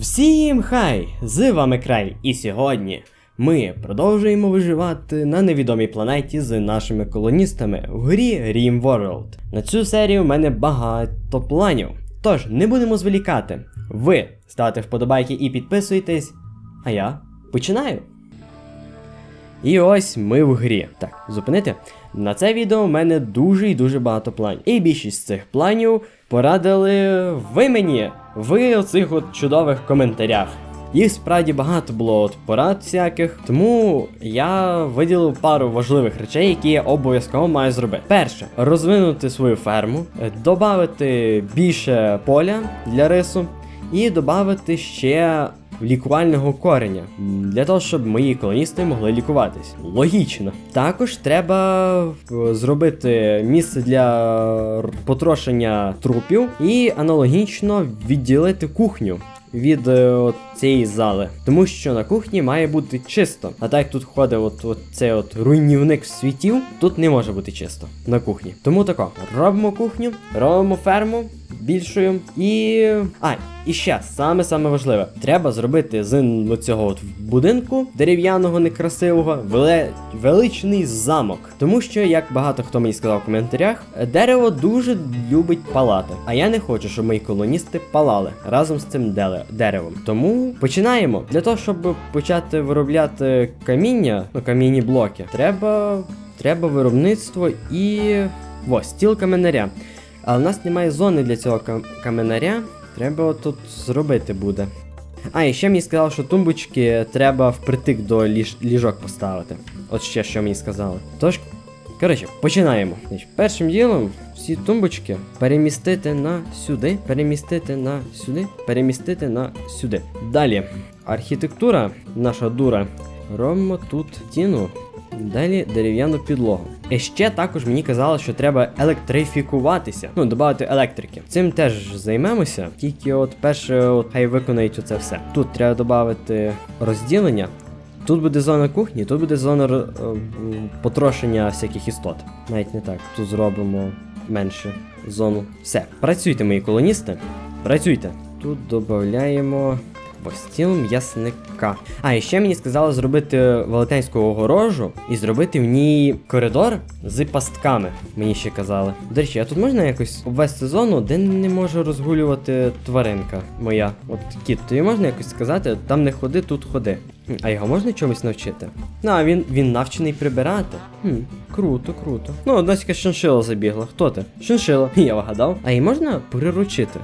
Всім хай! З вами Край, і сьогодні ми продовжуємо виживати на невідомій планеті з нашими колоністами в грі Rim World. На цю серію в мене багато планів. Тож не будемо зволікати. Ви ставте вподобайки і підписуйтесь. А я починаю. І ось ми в грі. Так, зупинити. На це відео в мене дуже і дуже багато планів. І більшість цих планів порадили ви мені, ви оцих от чудових коментарях. Їх справді багато було от порад всяких, тому я виділив пару важливих речей, які я обов'язково маю зробити. Перше, розвинути свою ферму, додати більше поля для рису і додати ще лікувального кореня для того, щоб мої колоністи могли лікуватись. Логічно. Також треба е, зробити місце для потрошення трупів і аналогічно відділити кухню. Від е, от цієї зали, тому що на кухні має бути чисто. А так як тут ходить от, от цей от руйнівник світів, тут не може бути чисто на кухні. Тому тако, робимо кухню, робимо ферму більшою і. А, і ще саме саме важливе, треба зробити з цього от будинку дерев'яного некрасивого веле... величний замок. Тому що, як багато хто мені сказав в коментарях, дерево дуже любить палати. А я не хочу, щоб мої колоністи палали разом з цим деревом. Тому починаємо. Для того, щоб почати виробляти каміння, ну камінні блоки, треба, треба виробництво і. Ось, стіл каменаря. Але в нас немає зони для цього кам- каменаря. Треба тут зробити буде. А, і ще мені сказали, що тумбочки треба впритик до ліж... ліжок поставити. От ще що мені сказали. Тож, коротше, починаємо. Першим ділом всі тумбочки перемістити на сюди, перемістити на сюди, перемістити на сюди. Далі, архітектура, наша дура. Робимо тут стіну, далі дерев'яну підлогу. І ще також мені казали, що треба електрифікуватися, ну, додати електрики. Цим теж займемося, тільки от перше, от хай виконають оце все. Тут треба додати розділення. Тут буде зона кухні, тут буде зона е, потрошення всяких істот. Навіть не так. Тут зробимо менше зону. Все, працюйте, мої колоністи. Працюйте. Тут додаємо ось стіл м'ясника. А, і ще мені сказали зробити велетенську огорожу і зробити в ній коридор з пастками. Мені ще казали. До речі, а тут можна якось обвести зону, де не може розгулювати тваринка моя. От кіт, тобі можна якось сказати, там не ходи, тут ходи. А його можна чомусь навчити? Ну, а він, він навчений прибирати. Хм, круто, круто. Ну, одна тільки шиншила забігла. Хто ти? Шиншила. Я вгадав. А її можна приручити?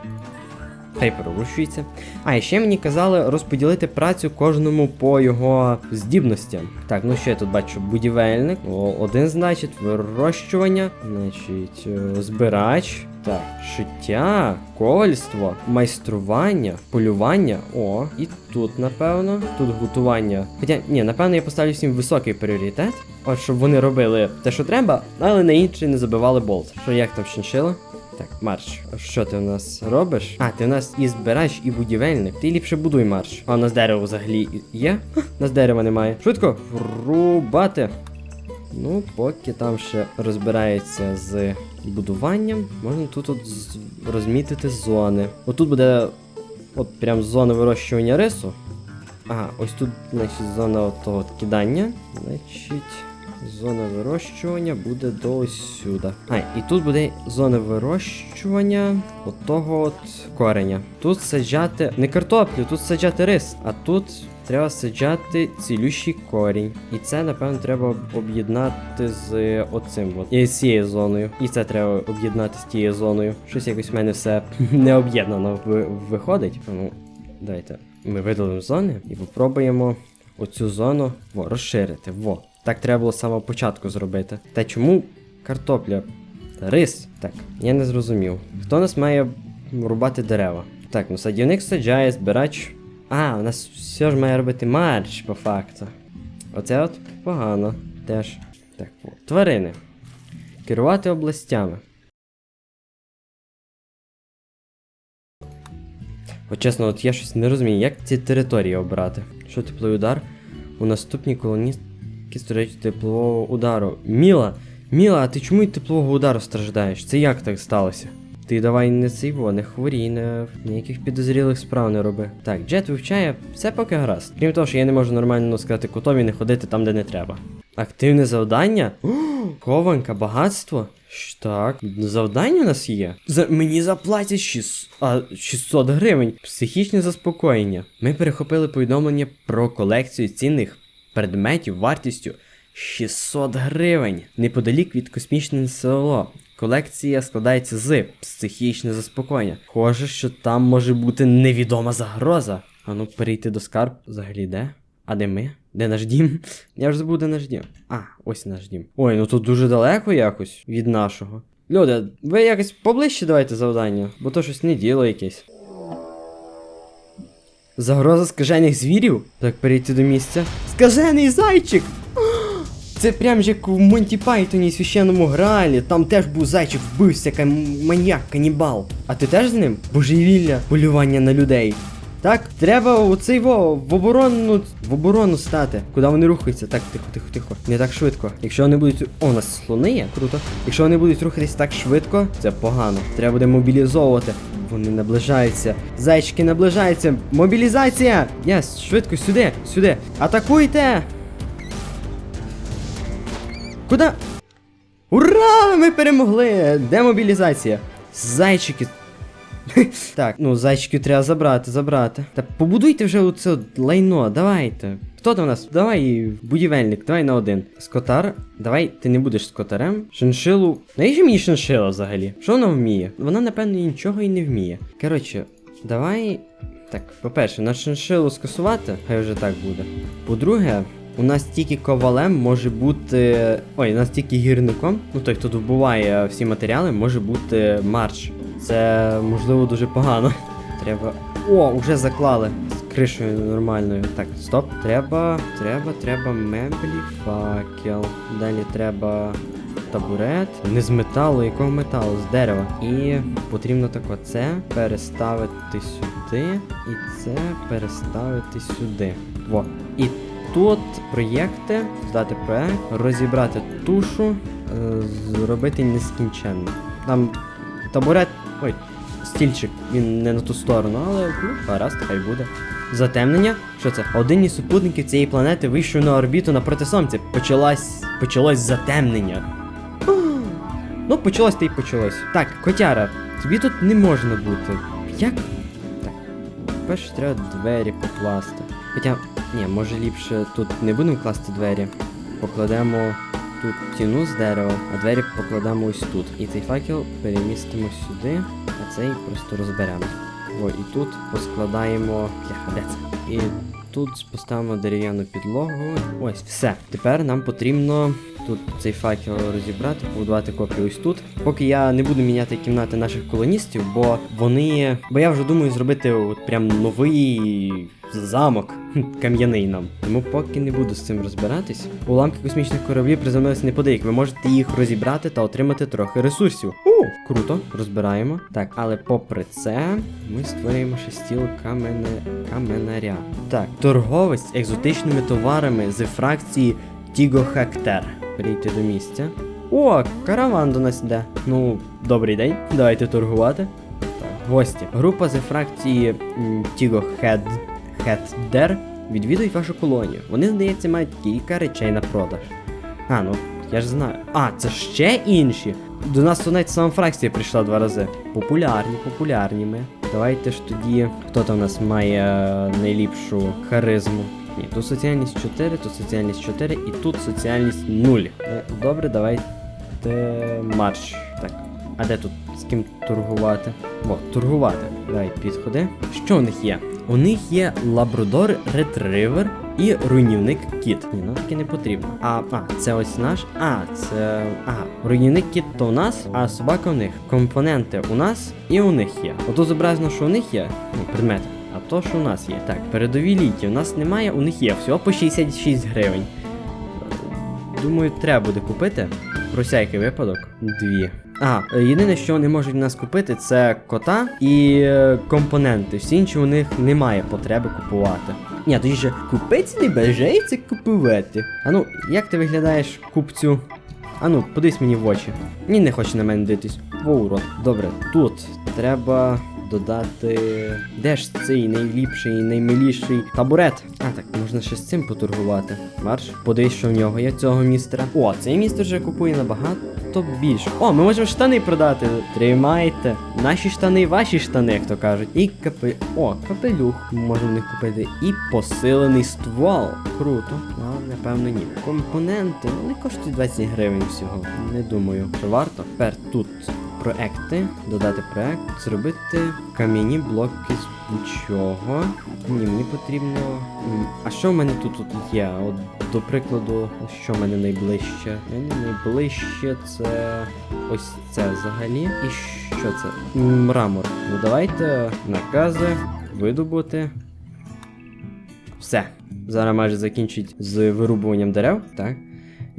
Хай перерушується. А, і ще мені казали розподілити працю кожному по його здібностям. Так, ну що я тут бачу? Будівельник. О, один, значить, вирощування, значить, е, збирач. Так, шиття, ковальство, майстрування, полювання. О, і тут, напевно, тут готування. Хоча, ні, напевно, я поставлю всім високий пріоритет. От щоб вони робили те, що треба, але на інші не забивали болт. Що як там шиншила? Так, марш. Що ти у нас робиш? А, ти у нас і збирач, і будівельник. Ти ліпше будуй марш. А у нас дерево взагалі є? Ха, У нас дерева немає. Швидко, врубати. Ну, поки там ще розбирається з будуванням, можна тут от розмітити зони. Отут буде от прям зона вирощування рису. Ага, ось тут, значить, зона от того от кидання. Значить, зона вирощування буде до сюди. А, і тут буде зона вирощування от от кореня. Тут саджати не картоплю, тут саджати рис, а тут треба саджати цілющий корінь. І це, напевно, треба об'єднати з оцим от. І з цією зоною. І це треба об'єднати з тією зоною. Щось якось в мене все не об'єднано виходить. Ну, дайте. Ми видалимо зони і попробуємо оцю зону во, розширити. Во. Так треба було з самого початку зробити. Та чому картопля? Рис. Так, я не зрозумів. Хто нас має рубати дерева? Так, ну садівник саджає, збирач. А, у нас все ж має робити марш, по факту. Оце от погано. Теж. Так, тварини. Керувати областями. От чесно, от я щось не розумію, як ці території обрати. Що тепловий удар? У наступній колоністки створюють теплового удару. Міла! Міла, а ти чому від теплового удару страждаєш? Це як так сталося? Ти давай не цей во, не хворій, не ніяких підозрілих справ не роби. Так, Джет вивчає все поки гаразд. Крім того, що я не можу нормально сказати котові не ходити там, де не треба. Активне завдання? О, Хованка, багатство? Так, завдання у нас є. За мені заплатять 600, а, 600 гривень. Психічне заспокоєння. Ми перехопили повідомлення про колекцію цінних предметів вартістю 600 гривень неподалік від космічне село. Колекція складається з психічне заспокоєння. Схоже, що там може бути невідома загроза. А ну перейти до скарб взагалі де? А де ми? Де наш дім? Я вже забув, де наш дім. А, ось наш дім. Ой, ну тут дуже далеко якось від нашого. Люди, ви якось поближче давайте завдання, бо то щось не діло якесь. Загроза скажених звірів? Так, перейти до місця. Скажений зайчик! Це прям як в Монті Пайтоні священному Граалі. Там теж був зайчик, вбився, кам- маньяк, канібал. А ти теж з ним? Божевілля, полювання на людей. Так, треба оцей во в оборону в оборону стати. Куди вони рухаються? Так, тихо, тихо, тихо. Не так швидко. Якщо вони будуть. О, у нас слони є, круто. Якщо вони будуть рухатись так швидко, це погано. Треба буде мобілізовувати. Вони наближаються. Зайчики наближаються. Мобілізація! Яс, швидко, сюди, сюди. Атакуйте! Куди? Ура! Ми перемогли! Демобілізація! Зайчики. так, ну зайчиків треба забрати, забрати. Та побудуйте вже оце лайно, давайте. Хто у нас? Давай, будівельник, давай на один. Скотар, давай, ти не будеш скотарем. Шиншилу. Навіщо мені шиншила взагалі? Що вона вміє? Вона, напевно, нічого і не вміє. Коротше, давай. Так, по-перше, на шиншилу скасувати, хай вже так буде. По-друге, у нас тільки ковалем може бути. Ой, у нас тільки гірником, ну той, хто добуває всі матеріали, може бути марш. Це можливо дуже погано. Треба. О, вже заклали кришею нормальною. Так, стоп. Треба. Треба, треба меблі, факел. Далі треба табурет. Не з металу, якого металу? З дерева. І потрібно тако це переставити сюди. І це переставити сюди. Во. І тут проєкти, здати проект, розібрати тушу, е, зробити нескінченно. Там табурет. Ой, стільчик, він не на ту сторону, але ну, гаразд, хай буде. Затемнення? Що це? Один із супутників цієї планети вийшов на орбіту напроти сонця. Почалась. почалось затемнення. Ну, почалось та й почалось. Так, котяра, тобі тут не можна бути. Як? Так. Перше треба двері покласти. Хоча, ні, може ліпше тут не будемо класти двері. Покладемо тут стіну з дерева, а двері покладемо ось тут. І цей факел перемістимо сюди, а цей просто розберемо. О, і тут поскладаємо. Бляха, де це? І тут поставимо дерев'яну підлогу. Ось, все. Тепер нам потрібно тут цей факел розібрати, побудувати копію ось тут. Поки я не буду міняти кімнати наших колоністів, бо вони. Бо я вже думаю зробити от прям новий замок кам'яний нам. Тому поки не буду з цим розбиратись. Уламки космічних кораблів приземлилися неподалік. Ви можете їх розібрати та отримати трохи ресурсів. У, круто, розбираємо. Так, але попри це, ми створюємо ще стіл камене... каменаря. Так, торговець екзотичними товарами з фракції Тіго Хактер. Перейти до місця. О, караван до нас йде. Ну, добрий день. Давайте торгувати. Гості. Група з фракції м, Хед... Відвідують вашу колонію. Вони, здається, мають кілька речей на продаж. А, ну, я ж знаю. А, це ще інші. До нас навіть сама фракція прийшла два рази. Популярні, популярні ми. Давайте ж тоді. Хто там у нас має е, найліпшу харизму? Ні, тут соціальність 4, тут соціальність 4 і тут соціальність 0. Е, Добре, давайте марш. Так. А де тут з ким торгувати? О, торгувати. Давай, підходи. Що у них є? У них є лабрадор ретривер і руйнівник кіт. Ні, ну таки не потрібно. А, а, це ось наш. А, це. Ага, руйнівник кіт то у нас, а собака у них. Компоненти у нас і у них є. Ото зображено, що у них є. Ну, предмети. А то, що у нас є. Так, передові ліки у нас немає, у них є. Всього по 66 гривень. Думаю, треба буде купити. Про всякий випадок. Дві. А, єдине, що вони можуть в нас купити, це кота і е, компоненти. Всі інші у них немає потреби купувати. Ні, тоді же купець не бажається купувати. А ну, як ти виглядаєш купцю? А ну, подивись мені в очі. Ні, не хоче на мене дивитись. Воу, урод. Добре, тут треба додати. Де ж цей найліпший, наймиліший табурет? А, так, можна ще з цим поторгувати. Марш, подивись, що в нього є цього містера. О, цей містер вже купує набагато більше. О, ми можемо штани продати. Тримайте. Наші штани, ваші штани, як то кажуть. І капе. О, капелюх можемо них купити. І посилений ствол. Круто. Але напевно ні. Компоненти, вони коштують 20 гривень всього. Не думаю, що варто. Тепер тут проекти, додати проект, зробити кам'яні блоки з нічого. Ні, мені потрібно. А що в мене тут, тут є? От, до прикладу, що в мене найближче? В найближче це ось це взагалі. І що це? Мрамор. Ну давайте накази видобути. Все. Зараз майже закінчить з вирубуванням дерев. Так.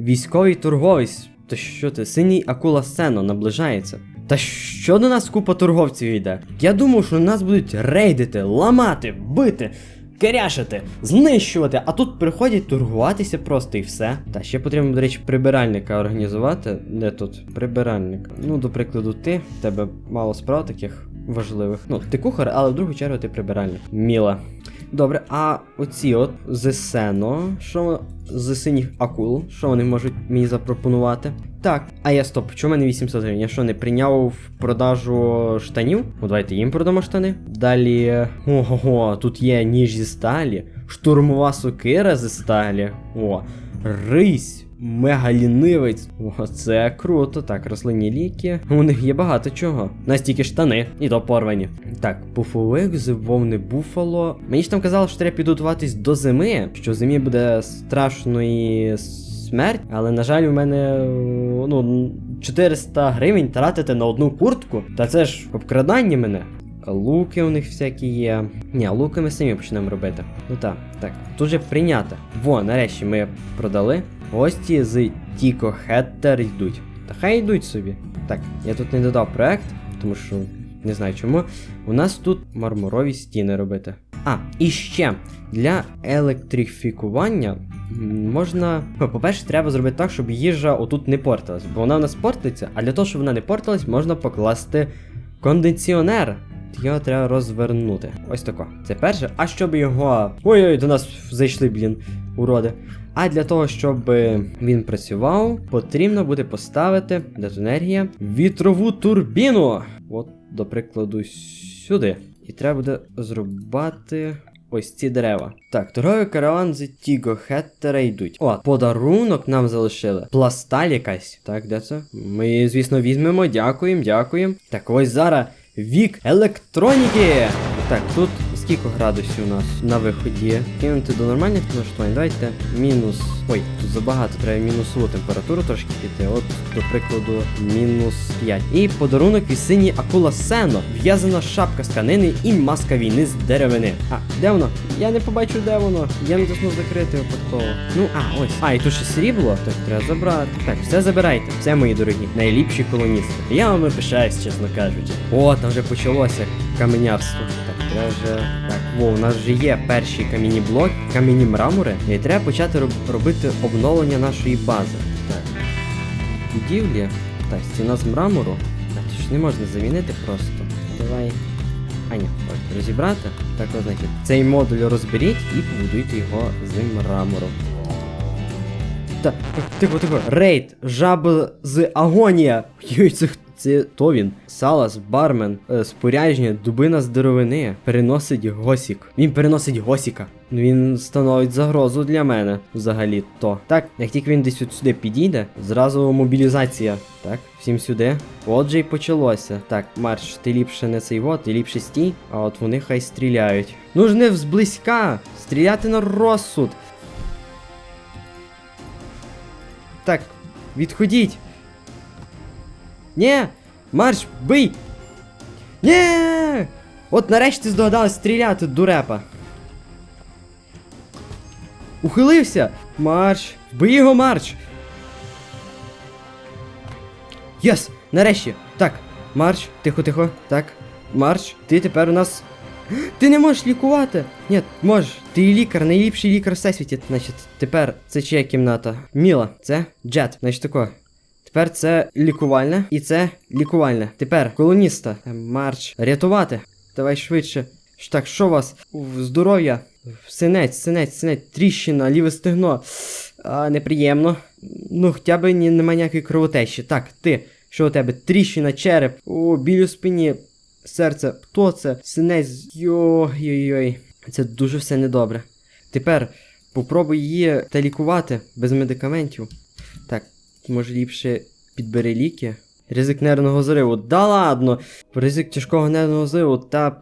Військовий торговець. То що ти? Синій акула сцено наближається. Та що до нас купа торговців йде? Я думав, що нас будуть рейдити, ламати, бити, керяшити, знищувати, а тут приходять торгуватися просто і все. Та ще потрібно, до речі, прибиральника організувати. Де тут? Прибиральник. Ну, до прикладу, ти, в тебе мало справ таких важливих. Ну, ти кухар, але в другу чергу ти прибиральник. Міла. Добре, а оці от з сено, що з синіх акул, що вони можуть мені запропонувати? Так, а я стоп, чому мене 800 гривень? Я що не прийняв в продажу штанів? Ну давайте їм продамо штани. Далі. Ого, тут є ніж зі сталі, штурмова сокира зі сталі. О, рись. Мега лінивець. О, це круто. Так, рослинні ліки. У них є багато чого. У нас тільки штани, і то порвані. Так, пуфовик з буфало. Мені ж там казали, що треба підготуватись до зими, що зимі буде страшної смерть, але на жаль, у мене ну 400 гривень тратити на одну куртку. Та це ж обкрадання мене. Луки у них всякі є. Ні, луки ми самі почнемо робити. Ну так, так. Тут же прийнято. Во, нарешті ми продали. Гості з Тіко Хеттер йдуть. Та хай йдуть собі. Так, я тут не додав проект, тому що не знаю чому. У нас тут мармурові стіни робити. А, і ще для електрифікування можна. Ну, По-перше, треба зробити так, щоб їжа отут не портилась, бо вона в нас портиться, а для того, щоб вона не портилась, можна покласти кондиціонер. Його треба розвернути. Ось тако. Це перше. А щоб його. Ой-ой, до нас зайшли, блін, уроди. А для того, щоб він працював, потрібно буде поставити де тут енергія вітрову турбіну. От, до прикладу, сюди. І треба буде зрубати ось ці дерева. Так, торговий караван з Тіго Хеттера йдуть. О, подарунок нам залишили. Пласталь якась. Так, де це? Ми, звісно, візьмемо. Дякуємо, дякуємо. Так, ось зараз вік електроніки. Так, тут скільки градусів у нас на виході? Кинути до нормальних налаштувань. Давайте мінус. Ой, тут забагато, треба мінусову температуру трошки піти. От, до прикладу, мінус 5. І подарунок від синій акула сено. В'язана шапка з тканини і маска війни з деревини. А, де воно? Я не побачу, де воно. Я не доснув закрити випадково. Ну, а, ось. А, і тут ще срібло, так треба забрати. Так, все забирайте. Все, мої дорогі, найліпші колоністи. Я вам пишаюсь, чесно кажучи. О, там вже почалося каменярство. Так, треба вже. Так, во, у нас вже є перші кам'яні блоки, кам'яні мрамори, і треба почати роб- робити обновлення нашої бази. Так. Будівлі. Так, стіна з мрамору. Так, це ж не можна замінити просто. Давай. А ні, ось, розібрати. Так, от, значить, цей модуль розберіть і побудуйте його з мрамором. Так, тихо, тихо. Рейд, жаба з агонія. Йой, це, х- це то він. Салас, бармен, е, спорядження, дубина з деревини. Переносить госік. Він переносить госіка. Він становить загрозу для мене взагалі то. Так, як тільки він десь от сюди підійде, зразу мобілізація. Так, всім сюди. Отже й почалося. Так, марш, ти ліпше не цей вот, ти ліпше стій, а от вони хай стріляють. Ну ж не зблизька! Стріляти на розсуд. Так, відходіть. Нє! Марш, бий! Нє! От нарешті здогадались стріляти, дурепа. Ухилився! Марш! Вбий його марш! Єс! Нарешті! Так, марш, тихо, тихо. Так, марш, ти тепер у нас. Ти не можеш лікувати! Ні, можеш. Ти лікар, найліпший лікар всесвіті. Значить, тепер це чия кімната? Міла, це Джет. Значить тако. Тепер це лікувальне і це лікувальне. Тепер колоніста. Е, Марч. Рятувати. Давай швидше. Так, що у вас? Здоров'я. Синець, синець, синець, тріщина, ліве стегно. А, неприємно. Ну, хоча б ні, немає ніякої кровотечі. Так, ти. Що у тебе? Тріщина, череп, о, біль у спині, серце. Хто це? Синець. Йой-йой-йой. Це дуже все недобре. Тепер попробуй її та лікувати без медикаментів. Так, може ліпше підбери ліки. Ризик нервного зриву. Да ладно! Ризик тяжкого нервного зриву, та.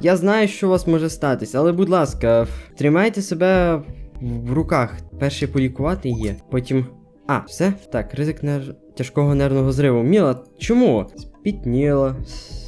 Я знаю, що у вас може статись, але будь ласка, тримайте себе в руках. Перше полікувати її, потім. А, все? Так, ризик нер... тяжкого нервного зриву. Міла, чому? Спітніла,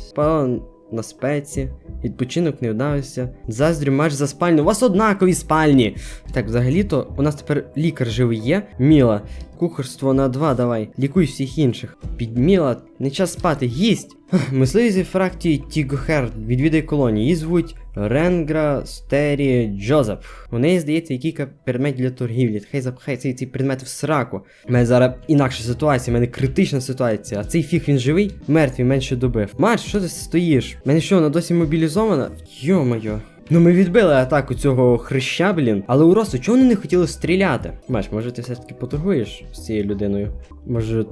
спала на спеці, відпочинок не вдався. Заздрю матч за спальню. У вас однакові спальні. Так, взагалі-то у нас тепер лікар живий є. Міла, кухарство на два давай. Лікуй всіх інших. Підміла, не час спати, їсть. Хах, Мисливець зі фракції Тігохер відвідає колонію. Її звуть Ренгра Стері Джозеф. У неї, здається, який предмет для торгівлі. Хай запхай цей, цей предмет в сраку. У мене зараз інакша ситуація, у мене критична ситуація. А цей фіг він живий, мертвий менше добив. Марч, що ти стоїш? У Мене що, вона досі мобілізована? Йо-моє. Ну ми відбили атаку цього хреща, блін. Але у Росу, чого вони не хотіли стріляти? Маш, може ти все-таки поторгуєш з цією людиною? Може,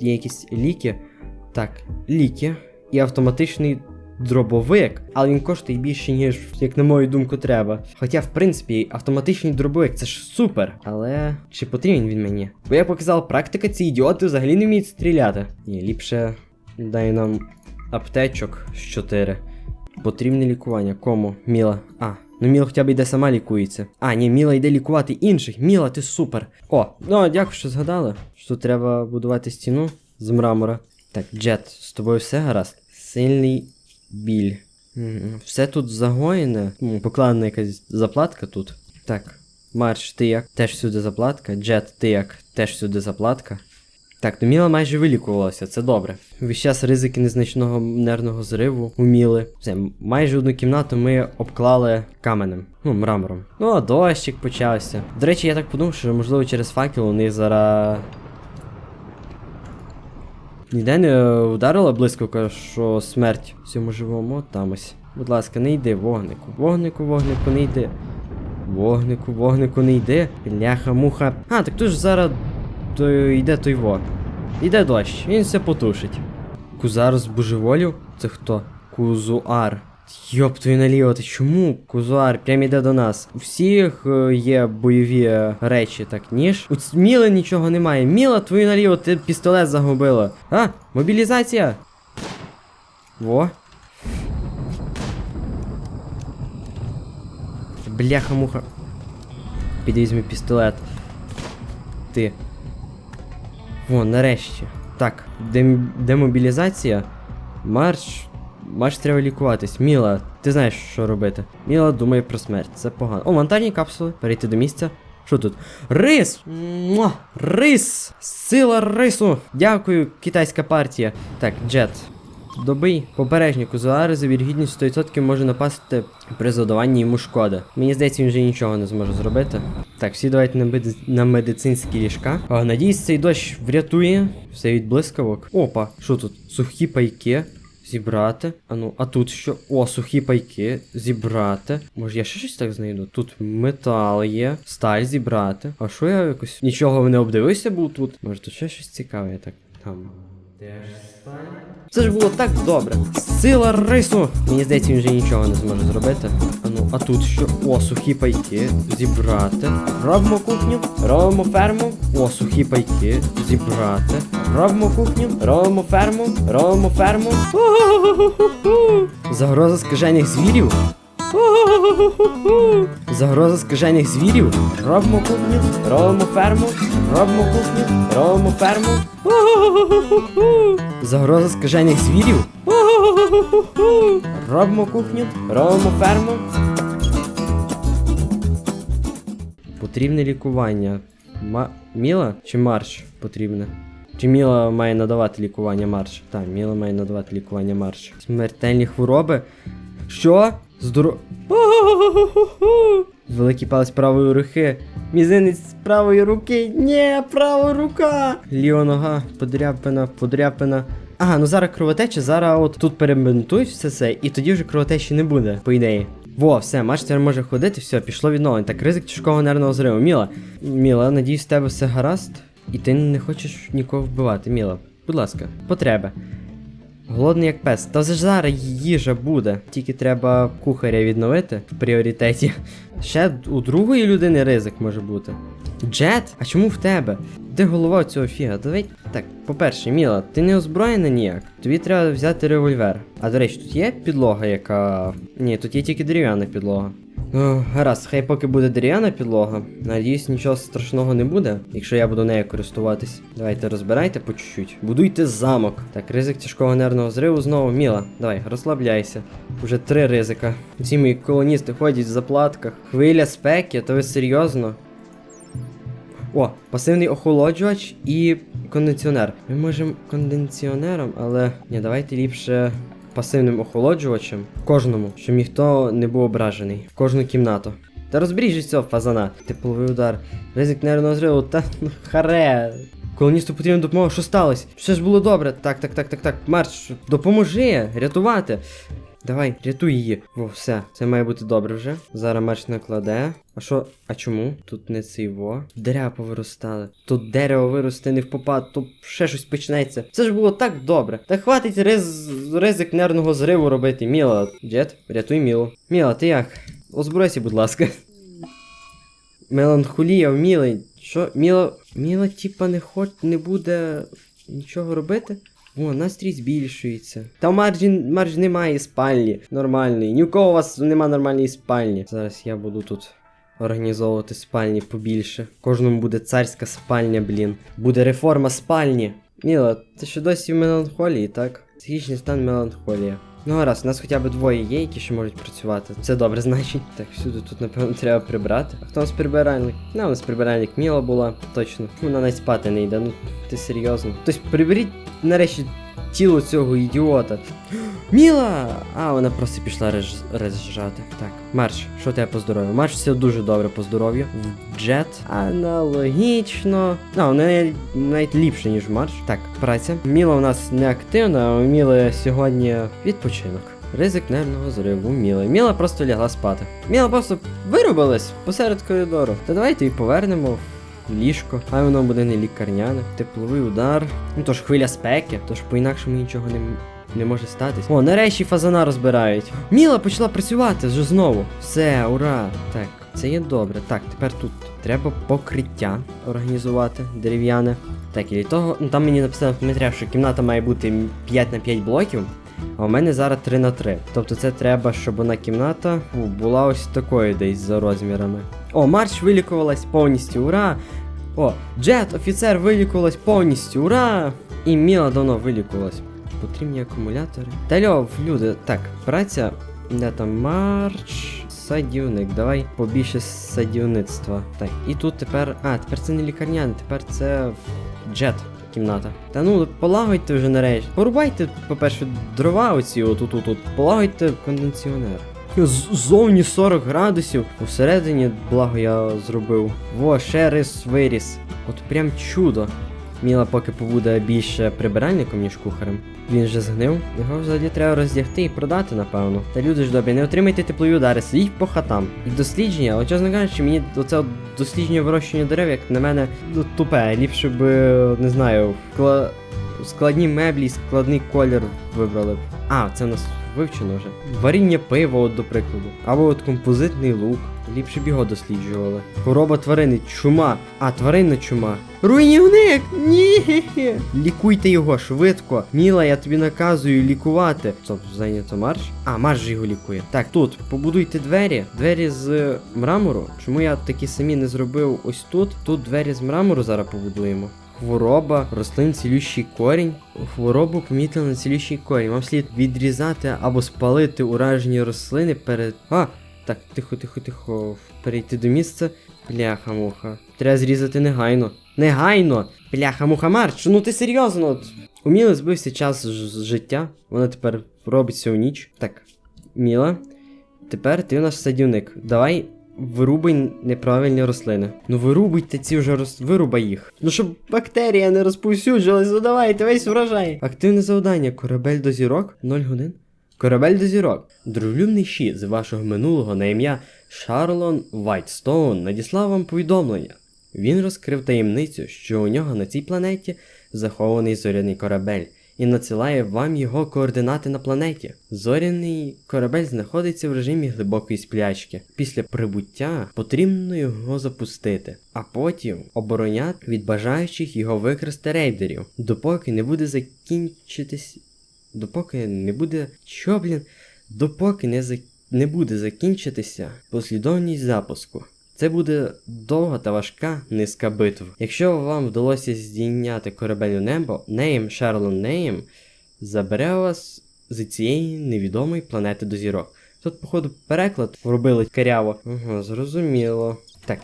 є якісь ліки? Так, ліки і автоматичний дробовик, але він коштує більше, ніж, як на мою думку, треба. Хоча, в принципі, автоматичний дробовик це ж супер. Але чи потрібен він мені? Бо я показав, практика ці ідіоти взагалі не вміють стріляти. Ні, ліпше дай нам аптечок з 4. Потрібне лікування. Кому? Міла. А, ну Міла хоча б йде сама лікується. А, ні, Міла йде лікувати інших. Міла, ти супер. О, ну дякую, що згадали. Що треба будувати стіну з мрамора. Так, Джет, з тобою все гаразд? Сильний біль. Все тут загоєне. Покладена якась заплатка тут. Так, Марч, ти як? Теж сюди заплатка. Джет, ти як? Теж сюди заплатка. Так, то Міла майже вилікувалася, це добре. Весь час ризики незначного нервного зриву уміли. Все, майже одну кімнату ми обклали каменем, ну, мрамором. Ну, а дощик почався. До речі, я так подумав, що можливо через факел у них зараз. Ніде не ударила блискавка, що смерть всьому живому там ось. Будь ласка, не йди, вогнику. Вогнику, вогнику, не йди. Вогнику, вогнику, не йди. Ляха, муха. А, так тут ж зараз то йде той во. Йде дощ, він все потушить. Кузар з божеволів? Це хто? Кузуар. Йоп твою наліво, ти чому Кузуар прям іде до нас? У всіх е, є бойові речі, так ніж. У Міли нічого немає. Міла твою наліво, ти пістолет загубила. А, мобілізація. Во. Бляха-муха. Піди візьми пістолет. Ти. О, нарешті. Так, дем- демобілізація. Марш. Марш треба лікуватись. Міла, ти знаєш, що робити. Міла думає про смерть. Це погано. О, вантажні капсули. Перейти до місця. Що тут? Рис! Муа! Рис! Сила рису! Дякую, китайська партія. Так, джет. Добий попережнику зараз за віргідність 100% може напасти при задаванні йому шкоди. Мені здається, він вже нічого не зможе зробити. Так, всі давайте на, меди... на медицинські ліжка. О, надіюсь, цей дощ врятує все від блискавок. Опа, що тут? Сухі пайки. Зібрати. А ну, а тут що? О, сухі пайки. Зібрати. Може я ще щось так знайду? Тут метал є. Сталь зібрати. А що я якось нічого не обдивився був тут? Може тут ще щось цікаве, я так там. Це ж було так добре. Сила рису! Мені здається, він вже нічого не зможе зробити. А ну, а тут що? О, сухі пайки. Зібрати. Робимо кухню, робимо ферму. О, сухі пайки. Зібрати. Робимо кухню, робимо ферму, робимо ферму. Загроза скажених звірів. Загроза скажених звірів. Робимо кухню, робимо ферму, робимо кухню, робимо ферму. Загроза скажених звірів. Робимо кухню, робимо ферму. Потрібне лікування. Ма... Міла чи марш потрібне? Чи Міла має надавати лікування марш? Так, Міла має надавати лікування марш. Смертельні хвороби? Що? Здоро. Великий палець правої руки. Мізинець правої руки. Ні, права рука. Ліва нога, подряпина, подряпина. Ага, ну зараз кровотеча, зараз от тут перебинтують все це, і тоді вже кровотечі не буде, по ідеї. Во, все, матч тепер може ходити, все, пішло відновлення. Так, ризик тяжкого нервного зриву. Міла. Міла, надіюсь, в тебе все гаразд. І ти не хочеш нікого вбивати, Міла. Будь ласка, потреби. Голодний як пес. Та зараз їжа буде. Тільки треба кухаря відновити в пріоритеті. Ще у другої людини ризик може бути. Джет? А чому в тебе? Де голова цього фіга? Давай. Так, по-перше, Міла, ти не озброєна ніяк. Тобі треба взяти револьвер. А до речі, тут є підлога, яка. Ні, тут є тільки дерев'яна підлога. Ну, гаразд, хай поки буде дерев'яна підлога. Надіюсь, нічого страшного не буде, якщо я буду нею користуватись. Давайте розбирайте по чуть-чуть. Будуйте замок. Так, ризик тяжкого нервного зриву знову. Міла, давай, розслабляйся. Уже три ризика. Ці мої колоністи ходять в заплатках. Хвиля спеки, то ви серйозно? О, пасивний охолоджувач і кондиціонер. Ми можемо кондиціонером, але ні, давайте ліпше пасивним охолоджувачем кожному, щоб ніхто не був ображений. В кожну кімнату. Та розберіть цього фазана. Тепловий удар. Ризик нервного зриву. Та ну, харе. Колоністу потрібна допомога, що сталося? Все ж було добре. Так, так, так, так, так. Марш, допоможи, рятувати. Давай, рятуй її. О, все, це має бути добре вже. Зараз марш накладе. А що? А чому? Тут не цей во. Дерева повиростали. Тут дерево виросте не в попад, то ще щось почнеться. Це ж було так добре. Та хватить риз... ризик нервного зриву робити. Міла, Джет, рятуй Мілу. Міла, ти як? Озбройся, будь ласка. Меланхолія в Що? Міла. Міла, типа, не хоч не буде нічого робити? О, настрій збільшується. Та Марджі, Марджі немає спальні нормальної. Ні у кого у вас нема нормальної спальні. Зараз я буду тут організовувати спальні побільше. Кожному буде царська спальня, блін. Буде реформа спальні. Міла, ти ще досі в меланхолії, так? Психічний стан меланхолія. Ну раз, у нас хоча б двоє є, які ще можуть працювати. Це добре, значить. Так, всюди тут, напевно, треба прибрати. А хто у нас прибиральник? На, у нас прибиральник Міла була, точно. Вона навіть спати не йде, ну ти серйозно. Тобто приберіть нарешті тіло цього ідіота. Міла! А, вона просто пішла розжати. Так, Марш, що тебе по здоров'ю? Марш все дуже добре по здоров'ю. Джет. Аналогічно. А, вона навіть- ліпше, ніж Марш. Так, праця. Міла у нас не активна, а у Міли сьогодні відпочинок. Ризик нервного зриву Міли. Міла просто лягла спати. Міла просто вирубилась посеред коридору. Та давайте її повернемо в ліжко. Хай воно буде не лікарняне. Тепловий удар. Ну то ж хвиля спеки, тож по-інакшому нічого не, не може статись. О, нарешті фазана розбирають. Міла почала працювати вже знову. Все, ура! Так, це є добре. Так, тепер тут треба покриття організувати дерев'яне. Так, і того, ну там мені написано в коментарях, що кімната має бути 5 на 5 блоків. А у мене зараз 3 на 3. Тобто це треба, щоб одна кімната була ось такою десь за розмірами. О, Марч вилікувалась повністю, ура! О, Джет, офіцер вилікувалась повністю, ура! І Міла давно вилікувалась. Потрібні акумулятори. Та льов, люди, так, праця. Де там марш? Садівник, давай побільше садівництва. Так, і тут тепер. А, тепер це не лікарняне, тепер це джет кімната. Та ну, полагодьте вже нарешті. Порубайте, по-перше, дрова оці отут отут. Полагодьте кондиціонер. Ззовні 40 градусів, усередині, благо я зробив. Во, ще рис виріс. От прям чудо. Міла поки побуде більше прибиральником, ніж кухарем. Він же згнив. Його взагалі треба роздягти і продати, напевно. Та люди ж добрі, не отримайте теплові удари, сидіть по хатам. І дослідження, але чесно кажучи, мені оце дослідження вирощення дерев, як на мене, ну, тупе. Ліпше б, не знаю, вкла... складні меблі, складний колір вибрали б. А, це у нас вивчено вже. Варіння пива, от, до прикладу. Або от композитний лук. Ліпше б його досліджували. Хвороба тварини, чума. А, тваринна чума. Руйнівник! Ні! Лікуйте його швидко. Міла, я тобі наказую лікувати. Стоп, зайнято марш. А, марш його лікує. Так, тут побудуйте двері. Двері з мрамору. Чому я такі самі не зробив ось тут? Тут двері з мрамору зараз побудуємо. Хвороба, рослин цілющий корінь. Хворобу помітили на цілющий корінь. Вам слід відрізати або спалити уражені рослини перед. А! Так, тихо, тихо, тихо. Перейти до місця. Бляха муха. Треба зрізати негайно. Негайно! Бляха муха Марч, ну ти серйозно? У Міли збився час з життя. Вона тепер робиться у ніч. Так, Міла. Тепер ти наш садівник. Давай Вирубай неправильні рослини. Ну вирубуйте ці вже роз... вирубай їх. Ну щоб бактерія не розповсюджувалась, ну давайте весь врожай. Активне завдання. Корабель до зірок? 0 годин. Корабель до зірок. Дружелюбний щі з вашого минулого на ім'я Шарлон Вайтстоун надіслав вам повідомлення. Він розкрив таємницю, що у нього на цій планеті захований зоряний корабель, і надсилає вам його координати на планеті. Зоряний корабель знаходиться в режимі глибокої сплячки. Після прибуття потрібно його запустити, а потім обороняти від бажаючих його викрасти рейдерів, допоки не буде закінчитись. Допоки не буде. Що, блін? Допоки не, за... не буде закінчитися послідовність запуску. Це буде довга та важка низка битв. Якщо вам вдалося здійняти корабель у небо, Нейм Шарлон Нейм забере вас з цієї невідомої планети до зірок. Тут, походу, переклад робили каряво. Ага, зрозуміло. Так.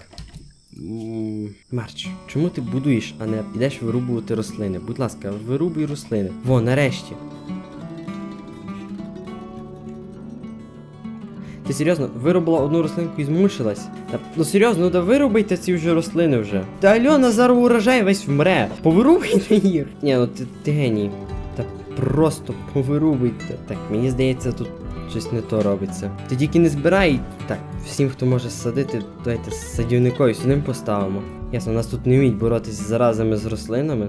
Марч, чому ти будуєш, а не йдеш вирубувати рослини? Будь ласка, вирубуй рослини. Во, нарешті. Ти серйозно, виробила одну рослинку і змушилась? Та, ну серйозно, ну да вирубайте ці вже рослини вже. Та Альона зараз урожай весь вмре. Повирубайте їх. Ні, ну ти, ти геній. Та просто повирубуйте. Так, мені здається, тут щось не то робиться. Ти тільки не збирай. Так, всім, хто може садити, давайте з садівникою сюди поставимо. Ясно, у нас тут не вміють боротися з заразами з рослинами.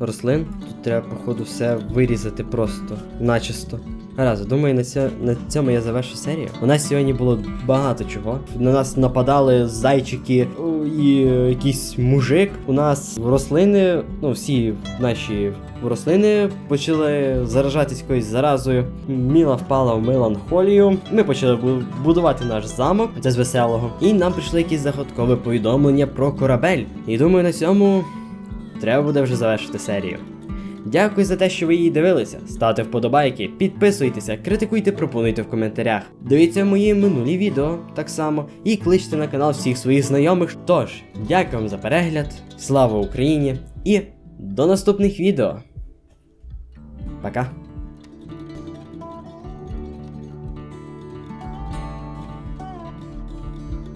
Рослин. Тут треба, походу, все вирізати просто, начисто. Гаразд, думаю, на, цьо, на цьому я завершу серію. У нас сьогодні було багато чого. На нас нападали зайчики і е, якийсь мужик. У нас рослини, ну всі наші рослини почали заражатись якоюсь заразою. Міла впала в меланхолію. Ми почали будувати наш замок. Це з веселого. І нам прийшло якесь загадкове повідомлення про корабель. І думаю, на цьому треба буде вже завершити серію. Дякую за те, що ви її дивилися. Ставте вподобайки, підписуйтеся, критикуйте, пропонуйте в коментарях. Дивіться мої минулі відео так само і кличте на канал всіх своїх знайомих. Тож, дякую вам за перегляд, слава Україні і до наступних відео. Пока.